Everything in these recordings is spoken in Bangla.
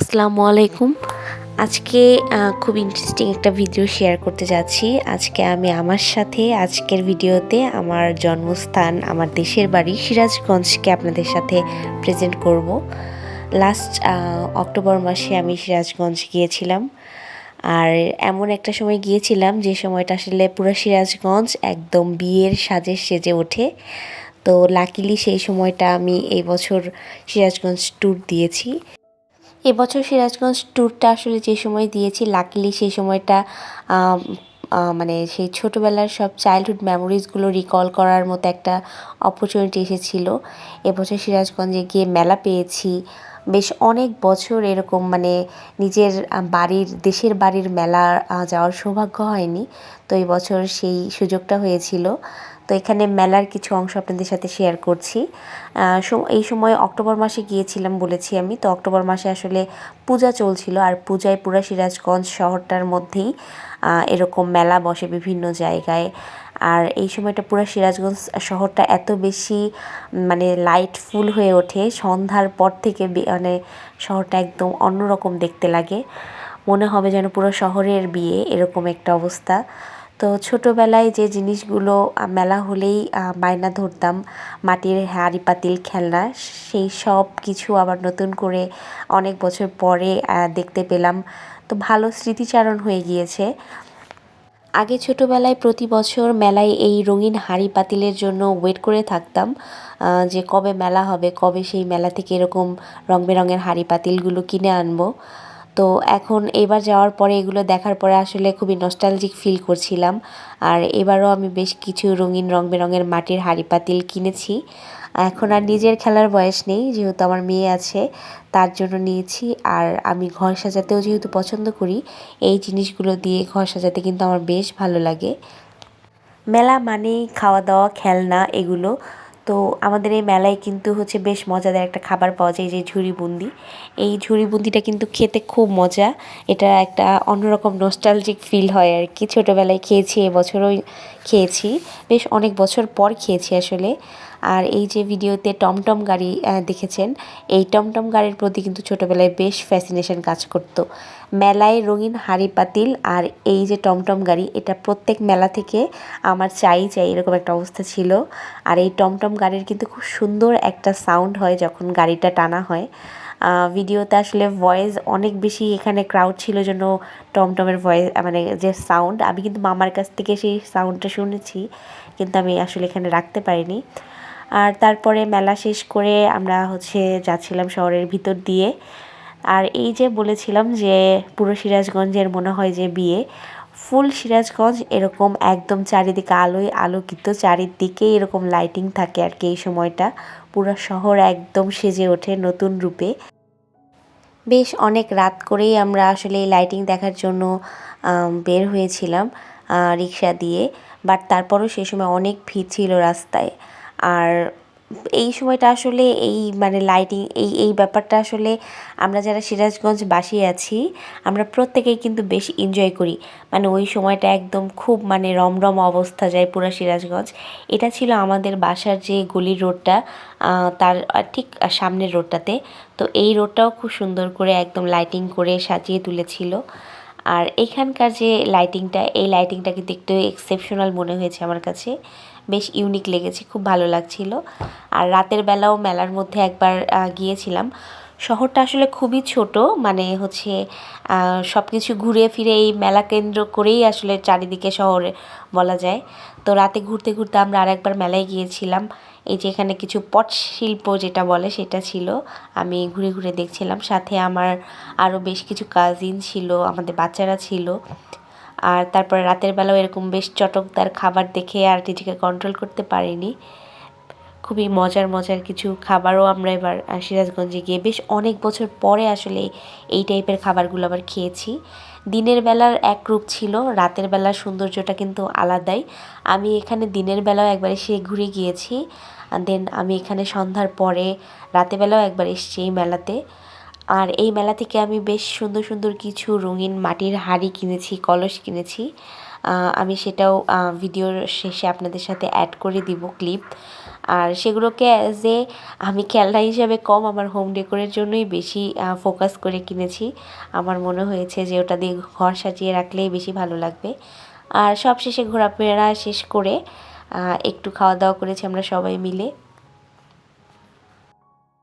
আসসালামু আলাইকুম। আজকে খুব ইন্টারেস্টিং একটা ভিডিও শেয়ার করতে যাচ্ছি। আজকে আমি আমার সাথে, আজকের ভিডিওতে আমার জন্মস্থান আমার দেশের বাড়ি সিরাজগঞ্জকে আপনাদের সাথে প্রেজেন্ট করব। লাস্ট অক্টোবর মাসে আমি সিরাজগঞ্জ গিয়েছিলাম। আর এমন একটা সময় গিয়েছিলাম যে সময়টা আসলে পুরো সিরাজগঞ্জ একদম বিয়ের সাজে সেজে ওঠে। তো লাকিলি সেই সময়টা আমি এই বছর সিরাজগঞ্জ ট্যুর দিয়েছি। এবছর সিরাজগঞ্জ ট্যুরটা আসলে যে সময় দিয়েছি লাকিলি সেই সময়টা মানে সেই ছোটোবেলার সব চাইল্ডহুড মেমোরিজগুলো রিকল করার মতো একটা অপরচুনিটি এসেছিল। এবছর সিরাজগঞ্জে গিয়ে মেলা পেয়েছি। বেশ অনেক বছর এরকম মানে নিজের বাড়ির, দেশের বাড়ির মেলা যাওয়ার সৌভাগ্য হয়নি। তো এই বছর সেই সুযোগটা হয়েছিল। তো এখানে মেলার কিছু অংশ আপনাদের সাথে শেয়ার করছি। এই সময় অক্টোবর মাসে গিয়েছিলাম বলেছি আমি। তো অক্টোবর মাসে আসলে পূজা চলছিল। আর পূজায় পুরা সিরাজগঞ্জ শহরটার মধ্যেই এরকম মেলা বসে বিভিন্ন জায়গায়। আর এই সময়টা পুরো সিরাজগঞ্জ শহরটা এত বেশি মানে লাইটফুল হয়ে ওঠে। সন্ধ্যার পর থেকে মানে শহরটা একদম অন্যরকম দেখতে লাগে। মনে হবে যেন পুরো শহরের বিয়ে, এরকম একটা অবস্থা। তো ছোটোবেলায় যে জিনিসগুলো মেলা হলেই বায়না ধরতাম, মাটির হাঁড়ি পাতিল, খেলনা, সেই সব কিছু আবার নতুন করে অনেক বছর পরে দেখতে পেলাম। তো ভালো স্মৃতিচারণ হয়ে গিয়েছে। আগে ছোটোবেলায় প্রতি বছর মেলায় এই রঙিন হাঁড়ি পাতিলের জন্য ওয়েট করে থাকতাম যে কবে মেলা হবে, কবে সেই মেলা থেকে এরকম রং বেরঙের হাঁড়ি পাতিলগুলো কিনে আনব। তো এখন এবার যাওয়ার পরে এগুলো দেখার পরে আসলে খুবই নস্টালজিক ফিল করছিলাম। আর এবারও আমি বেশ কিছু রঙিন রং বেরঙের মাটির হাঁড়ি পাতিল কিনেছি। এখন আর নিজের খেলার বয়স নেই, যেহেতু আমার মেয়ে আছে, তার জন্য নিয়েছি। আর আমি ঘর সাজাতেও যেহেতু পছন্দ করি, এই জিনিসগুলো দিয়ে ঘর সাজাতে কিন্তু আমার বেশ ভালো লাগে। মেলা মানেই খাওয়া দাওয়া খেলনা, এগুলো। তো আমাদের এই মেলায় কিন্তু হচ্ছে বেশ মজাদার একটা খাবার পাওয়া যায় যে ঝুড়ি বুন্দি। এই ঝুড়ি বুন্দিটা কিন্তু খেতে খুব মজা। এটা একটা অন্যরকম নোস্টালজিক ফিল হয় আর কি ছোটোবেলায় খেয়েছি, এবছরও খেয়েছি। বেশ অনেক বছর পর খেয়েছি আসলে। আর এই যে ভিডিওতে টমটম গাড়ি দেখেছেন? এই টমটম গাড়ির প্রতি কিন্তু ছোটোবেলায় বেশ ফ্যাসিনেশন কাজ করতো। মেলায় রঙিন হাড়ি পাতিল আর এই যে টমটম গাড়ি, এটা প্রত্যেক মেলা থেকে আমার চাই চাই এরকম একটা অবস্থা ছিল। আর এই টমটম গাড়ির কিন্তু খুব সুন্দর একটা সাউন্ড হয় যখন গাড়িটা টানা হয়। ভিডিওতে আসলে ভয়েস অনেক বেশি এখানে ক্রাউড ছিল জন্য টমটমের ভয়েস মানে যে সাউন্ড আমি কিন্তু মামার কাছ থেকে সেই সাউন্ডটা শুনেছি, কিন্তু আমি আসলে এখানে রাখতে পারিনি। আর তারপরে মেলা শেষ করে আমরা হচ্ছে যাচ্ছিলাম শহরের ভিতর দিয়ে। আর এই যে বলেছিলাম যে পুরো সিরাজগঞ্জের মনে হয় যে বিয়ে, ফুল সিরাজগঞ্জ এরকম একদম চারিদিকে আলোয় আলোকিত, চারিদিকে এরকম লাইটিং থাকে আর কি এই সময়টা। পুরো শহর একদম সেজে ওঠে নতুন রূপে। বেশ অনেক রাত করেই আমরা আসলে এই লাইটিং দেখার জন্য বের হয়েছিলাম রিক্সা দিয়ে। বাট তারপরও সেই সময় অনেক ভিড় ছিল রাস্তায়। আর এই সময়টা আসলে এই মানে লাইটিং এই এই ব্যাপারটা আসলে আমরা যারা সিরাজগঞ্জ সিরাজগঞ্জবাসী আছি, আমরা প্রত্যেকেই কিন্তু বেশ এনজয় করি। মানে ওই সময়টা একদম খুব মানে রমরম অবস্থা যায় পুরো সিরাজগঞ্জ। এটা ছিল আমাদের বাসার যে গলির রোডটা তার ঠিক সামনের রোডটাতে। তো এই রোডটাও খুব সুন্দর করে একদম লাইটিং করে সাজিয়ে তুলেছিল। আর এখানকার যে লাইটিংটা এই লাইটিংটা কিন্তু একটু এক্সেপশনাল মনে হয়েছে আমার কাছে। বেশ ইউনিক লেগেছে, খুব ভালো লাগছিল। আর রাতের বেলাও মেলার মধ্যে একবার গিয়েছিলাম। শহরটা আসলে খুবই ছোট মানে হচ্ছে সব কিছু ঘুরে ফিরে এই মেলা কেন্দ্র করেই আসলে চারিদিকে শহরে বলা যায়। তো রাতে ঘুরতে ঘুরতে আমরা আরেকবার মেলায় গিয়েছিলাম। এই যে এখানে কিছু পট শিল্প যেটা বলে সেটা ছিল, আমি ঘুরে ঘুরে দেখছিলাম। সাথে আমার আরও বেশ কিছু কাজিন ছিল, আমাদের বাচ্চারা ছিল। আর তারপরে রাতের বেলাও এরকম বেশ চটকদার খাবার দেখে আর নিজেকে কন্ট্রোল করতে পারিনি। খুবই মজার মজার কিছু খাবারও আমরা এবার সিরাজগঞ্জে গিয়ে বেশ অনেক বছর পরে আসলে এই টাইপের খাবারগুলো আবার খেয়েছি। দিনের বেলার এক রূপ ছিল, রাতের বেলার সৌন্দর্যটা কিন্তু আলাদাই। আমি এখানে দিনের বেলাও একবার এসে ঘুরে গিয়েছি। দেন আমি এখানে সন্ধ্যার পরে, রাতের বেলাও একবার এসেছি এই মেলাতে। আর এই মেলা থেকে আমি বেশ সুন্দর সুন্দর কিছু রঙিন মাটির হাঁড়ি কিনেছি, কলস কিনেছি। আমি সেটাও ভিডিওর শেষে আপনাদের সাথে অ্যাড করে দিব ক্লিপ আর সেগুলোকে অ্যাজ এ আমি খেলনা হিসাবে কম, আমার হোম ডেকোরের জন্যই বেশি ফোকাস করে কিনেছি। আমার মনে হয়েছে যে ওটা দিয়ে ঘর সাজিয়ে রাখলেই বেশি ভালো লাগবে। আর সব শেষে ঘোরাফেরা শেষ করে একটু খাওয়া দাওয়া করেছি আমরা সবাই মিলে।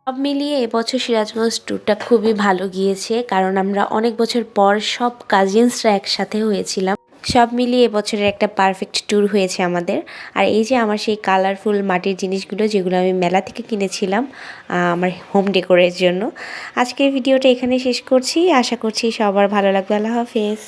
সব মিলিয়ে এবছর সিরাজগঞ্জ ট্যুরটা খুবই ভালো গিয়েছে, কারণ আমরা অনেক বছর পর সব কাজিনসরা একসাথে হয়েছিলাম। সব মিলিয়ে এবছরের একটা পারফেক্ট ট্যুর হয়েছে আমাদের। আর এই যে আমার সেই কালারফুল মাটির জিনিসগুলো যেগুলো আমি মেলা থেকে কিনেছিলাম আমার হোম ডেকোরের জন্য। আজকের ভিডিওটা এখানে শেষ করছি। আশা করছি সবার ভালো লাগবে। আল্লাহ হাফেজ।